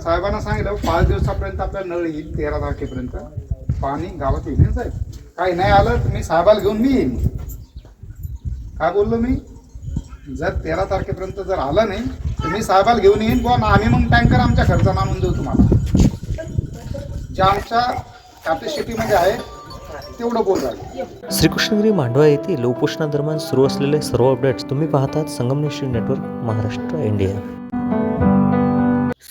साहेबांना सांगितलं पाच दिवसापर्यंत आपल्याला नळ येईल तेरा तारखेपर्यंत. पाणी गावात येईल साहेब? काही नाही आलं तर मी साहेबाला घेऊन मी येईन. काय बोललो मी? जर तेरा तारखेपर्यंत जर आलं नाही तर मी साहेबाला घेऊन येईन. बुवा आम्ही मग टँकर आमच्या खर्चानं आणून देऊ तुम्हाला. जे आमच्या कॅपॅसिटीमध्ये आहे तेवढं बोल श्रीकृष्णगिरी मांडवा येथील उपोषणादरम्यान सुरू असलेले सर्व अपडेट्स तुम्ही पाहतात संगमनेश्वरी नेटवर्क महाराष्ट्र इंडिया.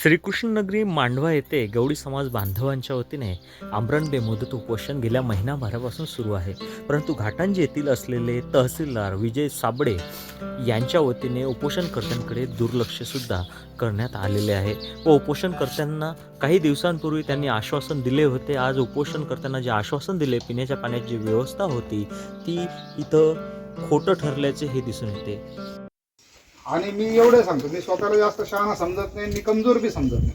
श्रीकृष्णनगरी मांडवा येथे गौडी समाज बांधवांच्या वतीने आमरण मुदत उपोषण गेल्या महिनाभरापासून सुरू आहे. परंतु घाटांजी येथील असलेले तहसीलदार विजय साबळे यांच्या वतीने उपोषणकर्त्यांकडे दुर्लक्षसुद्धा करण्यात आलेले आहे. व उपोषणकर्त्यांना काही दिवसांपूर्वी त्यांनी आश्वासन दिले होते. आज उपोषणकर्त्यांना जे आश्वासन दिले पिण्याच्या पाण्याची जी व्यवस्था होती ती इथं खोटं ठरल्याचे हे दिसून येते. आणि मी एवढं सांगतो मी स्वतःला जास्त शहाणा समजत नाही मी कमजोर बी समजत नाही.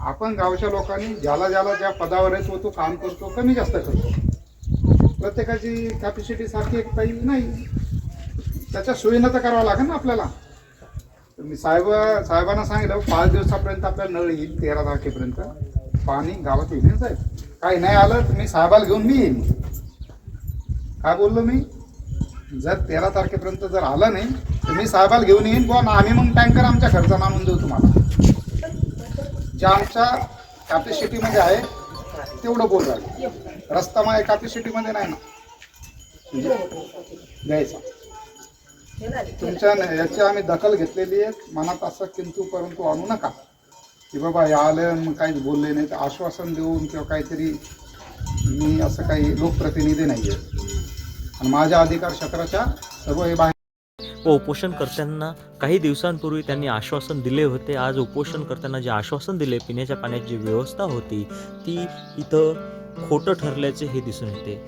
आपण गावच्या लोकांनी ज्याला ज्याला ज्या पदावर आहे तो तो काम करतो कमी जास्त करतो. प्रत्येकाची कॅपॅसिटी सारखी एक पाहिजे नाही. त्याच्या सोयीनं तर करावं लागेल ना आपल्याला. मी साहेब साहेबांना सांगितलं पाच दिवसापर्यंत आपल्याला नळ येईल तेरा तारखेपर्यंत. पाणी गावात येईल ना साहेब. काही नाही आलं तर मी साहेबाला घेऊन मी येईन. काय बोललो मी? जर तेरा तारखेपर्यंत जर आलं नाही तुम्ही साहेबाला घेऊन येईन बुवा आम्ही मग टँकर आमच्या घरचा आणून देऊ तुम्हाला. जे आमच्या कॅपॅसिटीमध्ये आहे तेवढं बोल राहील. रस्ता माझ्या कॅपॅसिटीमध्ये नाही ना. द्यायचा. तुमच्या न- याची आम्ही दखल घेतलेली आहे. मनात असं किंतु परंतु आणू नका. की बाबा हे आलं मग काहीच बोलले नाही तर आश्वासन देऊन किंवा काहीतरी मी असं काही लोकप्रतिनिधी नाही आहे आणि माझ्या अधिकार क्षेत्राच्या सर्व हे बाहेर व उपोषणकर्त्यांना काही दिवसांपूर्वी त्यांनी आश्वासन दिले होते. आज उपोषणकर्त्यांना जे आश्वासन दिले पिण्याच्या पाण्याची जी व्यवस्था होती ती इथं खोटं ठरल्याचे हे दिसून येते.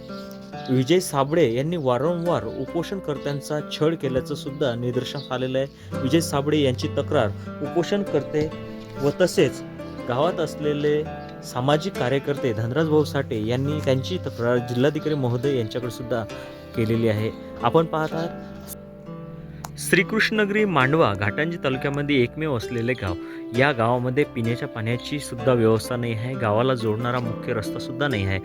विजय साबळे यांनी वारंवार उपोषणकर्त्यांचा छळ केल्याचं सुद्धा निदर्शनास आलेलं आहे. विजय साबळे यांची तक्रार उपोषणकर्ते व तसेच गावात असलेले सामाजिक कार्यकर्ते धनराज भाऊ साठे यांनी त्यांची तक्रार जिल्हाधिकारी महोदय यांच्याकडे सुद्धा केलेली आहे. आपण पाहत आहात श्रीकृष्णनगरी मांडवा घाटांजी तालुक्यामध्ये एकमेव असलेले गाव. या गावामध्ये पिण्याच्या पाण्याची सुद्धा व्यवस्था नाही आहे. गावाला जोडणारा मुख्य रस्ता सुद्धा नाही आहे.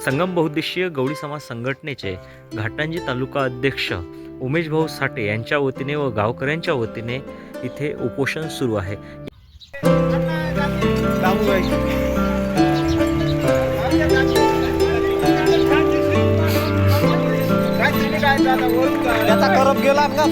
संगम बहुद्देशीय गवळी समाज संघटनेचे घाटांजी तालुका अध्यक्ष उमेश भाऊ साठे यांच्या वतीने व गावकऱ्यांच्या वतीने इथे उपोषण सुरू आहे. Ya tak korup gelap enggak.